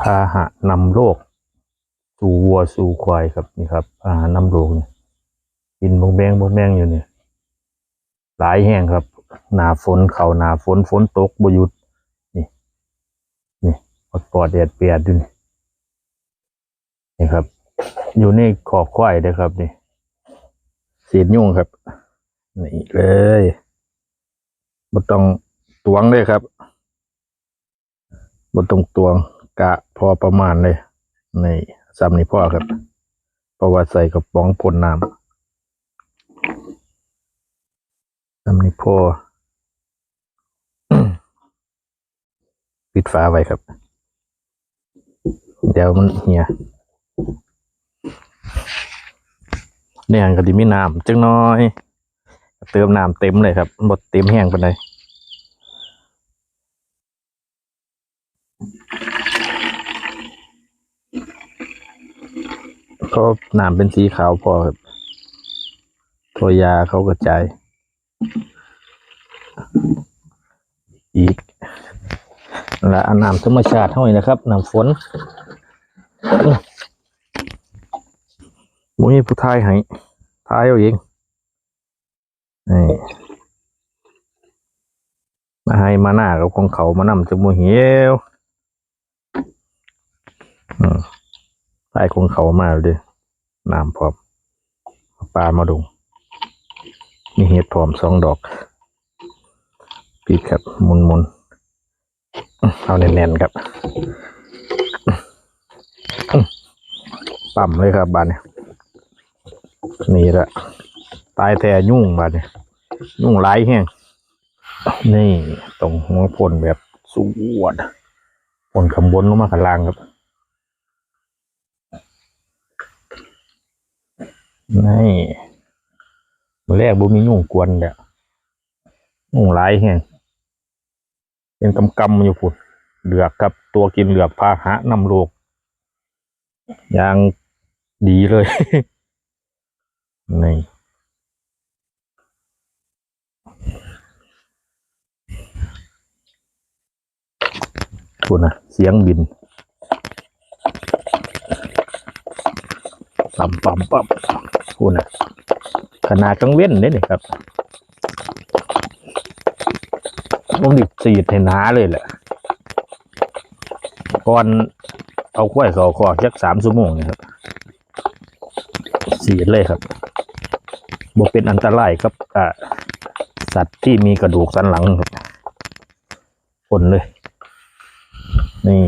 พาหะนำโรคสู่วัวสู่ควายครับนี่ครับพาหะนำโรคนี่ยกินบงแบงบงแบงอยู่เนี่ยหลายแห้งครับ หนาฝนเขาหนาฝนฝนตกบยุดนี่นี่ปอดปอดแดดเปียดดูนี่นี่ครับ อยู่ในขอกควายเด้อครับนี่เศษยุ่งครับ นี่เลยบ่ต้องตวงเลยครับบ่ต้องตวง กะพอประมาณเลย ในซ้ำนี่พ่อครับ เพราะว่าใส่กระป๋องพ่นน้ำซ้ำนี่พ่อปิดฝาไว้ครับ เดี๋ยวมันเหี่ยเนี่ยก็ดีมีน้ำจังน้อย เติมน้ำเต็มเลยครับหมดเต็มแห้งไปเลย ก็น้ำเป็นสีขาวพอครับตัวยาเขากระจายอีกและอันน้ำธรรมชาติเท่านี้นะครับน้ำฝนมุ้ยผู้ทายให้ทายเอาเองนี่มาให้มาหน้ากับของเขามานำจมูกเหี่ยวอืม ทายของเขามาเลยน้ำพร้อมปลามาดงมีเห็ดพร้อมสองดอกปิดครับหมุนหมุนเอาแน่นๆครับปั๊มเลยครับบานเนี่ยนี่ละตายแต่ยุ่งบานเนี่ยยุ่งหลายแห้งนี่ตรงหัวพ่นแบบสวดพ่นขางบนลงมาข้างล่างครับ นี่มือแรกบ่มียุ่งกวนเด้อยุ่งหลายแห้งเป็นกำกำอยู่พุ่นเหลือกับตัวกินเหลือกพาหะนำโลกอย่างดีเลย นี่พุ่นนะเสียงบินปั๊มปั๊มปั๊ม พุ่นะขนาดกลางเว้นนี่ยนี่ครับผมดิบสีดให้หนาเลยแหละก่อนเอากล้วยเขาขอกยักสามชั่วโมงนี่ครับสีดเลยครับบ่เป็นอันตรายครับอ่าสัตว์ที่มีกระดูกสันหลังครับผลเลย นี่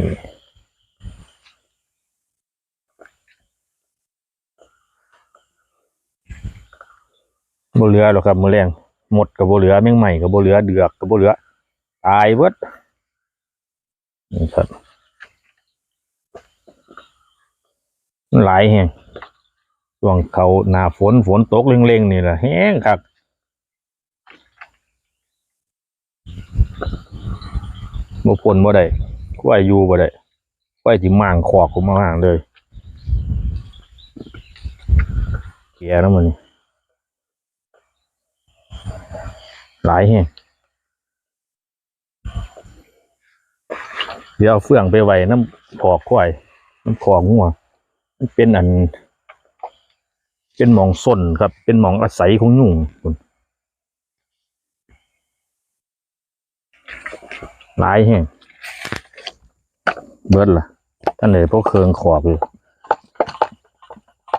บ่เหลือหรอกครับมือแรงหมดกับบ่เหลือแมงใหม่กับบ่เหลือเดือกกับบ่เหลือ ตายเบิดนี่ครับหลายแห่งช่วงเขาหนาฝนฝนตกเร่งๆนี่แหละแห้งครับบ่ฝนบ่ได้กล้วยอยู่บ่ได้กล้วยที่มางขอกผมมาห่างเลยเกียแล้วมันห ลายแห่งเดี๋ยวเอาเฟื่องไปไว้น้ำขอกควายน้ำขอกงัวมันเป็นอัน เป็นหมองส้นครับ เป็นหมองอาศัยของยุงคุณหลายแห่งเบิดล่ะท่านเลยพวกเคืองขอกอยู่